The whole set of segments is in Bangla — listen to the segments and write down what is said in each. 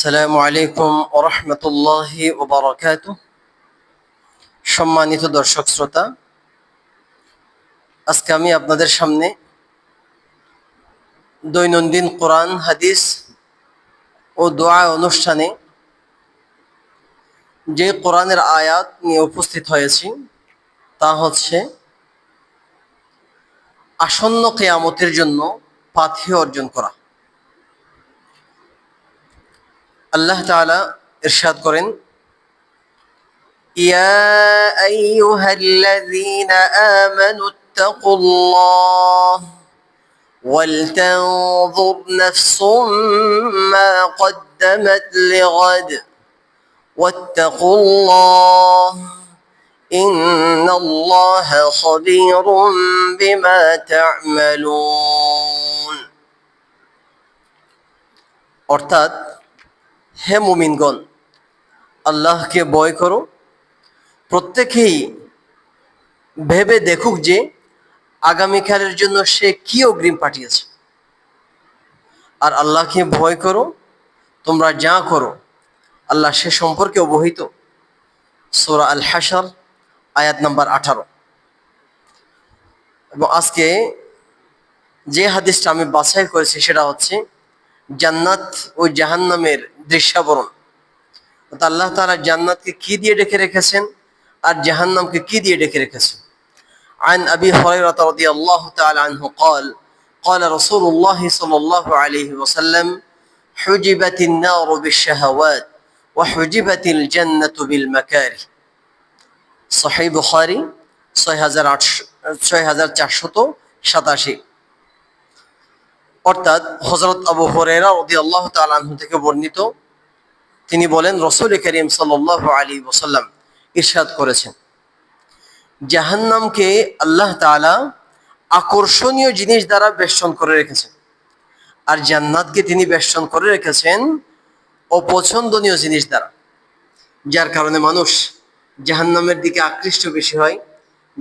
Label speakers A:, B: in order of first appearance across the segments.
A: আসসালামু আলাইকুম ওরহমতুল্লাহ ওবরাকাত সম্মানিত দর্শক শ্রোতা, আজকে আমি আপনাদের সামনে দৈনন্দিন কোরআন, হাদিস ও দোয়া অনুষ্ঠানে যে কোরআনের আয়াত নিয়ে উপস্থিত হয়েছি, তা হচ্ছে আসন্ন কেয়ামতের জন্য পাথি অর্জন করা। আল্লাহ তাআলা ইরশাদ করেন يا أيها الذين آمنوا اتقوا الله ولتنظر نفس ما قدمت لغد واتقوا الله إن الله خبير بما تعملون অর্থাৎ হে মুমিনগণ, আল্লাহকে ভয় করো। প্রত্যেকেই ভেবে দেখুক যে আগামীকালের জন্য সে কি অগ্রিম পাঠিয়েছে। আর আল্লাহকে ভয় করো, তোমরা যা করো, আল্লাহ সে সম্পর্কে অবহিত। সোরা আল হাসার আয়াত নাম্বার আঠারো। এবং আজকে যে হাদিসটা আমি বাছাই করেছি সেটা হচ্ছে জান্নাত ও জাহান্নামের দৃশ্যাবরণ অর্থাৎ আল্লাহ তাআলা জান্নাতকে কি দিয়ে ডেকে রেখেছেন আর জাহান্নামকে কি দিয়ে ডেকে রেখেছেন عن أبي هريرة رضي الله تعالى عنه قال قال رسول الله صلى الله عليه وسلم حجبت النار بالشهوات وحجبت الجنة بالمكاره صحيح بخاري 6487 অর্থাৎ হজরত আবু হরেরা থেকে বর্ণিত, তিনি বলেন, রসুল করিম সাল আলী ওসাল্লাম ইরশাদ করেছেন। জাহান্নামকে আল্লাহ তালা আকর্ষণীয় জিনিস দ্বারা বেষ্টন করে রেখেছেন। আর জান্নাতকে তিনি বেষ্টন করে রেখেছেন অপছন্দনীয় জিনিস দ্বারা। যার কারণে মানুষ জাহান্নামের দিকে আকৃষ্ট বেশি হয়,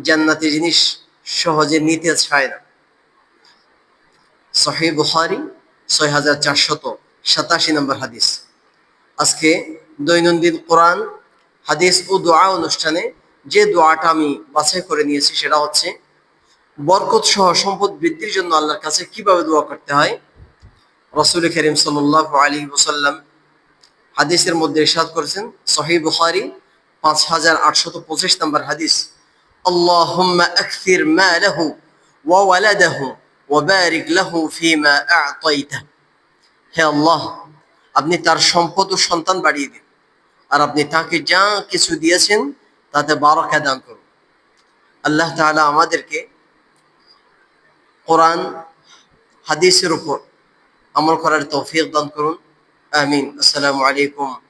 A: জান্নাতি জিনিস সহজে নিতে চায় না। সহি বুখারি, ছয় হাজার চারশত সাতাশি নম্বর হাদিস। আজকে দৈনন্দিন কোরআন, হাদিস ও দোয়া অনুষ্ঠানে যে দোয়াটা আমি বাছাই করে নিয়েছি সেটা হচ্ছে, বরকত সহ সম্পদ বৃদ্ধির জন্য আল্লাহর কাছে কীভাবে দোয়া করতে হয়? রসুল করিম সাল্লাহ আলী ওসাল্লাম হাদিসের মধ্যে ইরশাদ করেছেন সহি বুখারি, পাঁচ হাজার আটশত পঁচিশ নম্বর হাদিস। আল্লাহুম্মা ওয়াবারিক লাহু ফিমা আ'তাইতা হে আল্লাহ, আপনি তার সম্পদ ও সন্তান বাড়িয়ে দিন। আর আপনি তাকে যা কিছু দিয়েছেন, তাতে বারকা দান করুন। আল্লাহ তাআলা আমাদেরকে কোরআন, হাদিসের উপর আমল করার তৌফিক দান করুন। আমিন। আসসালামু আলাইকুম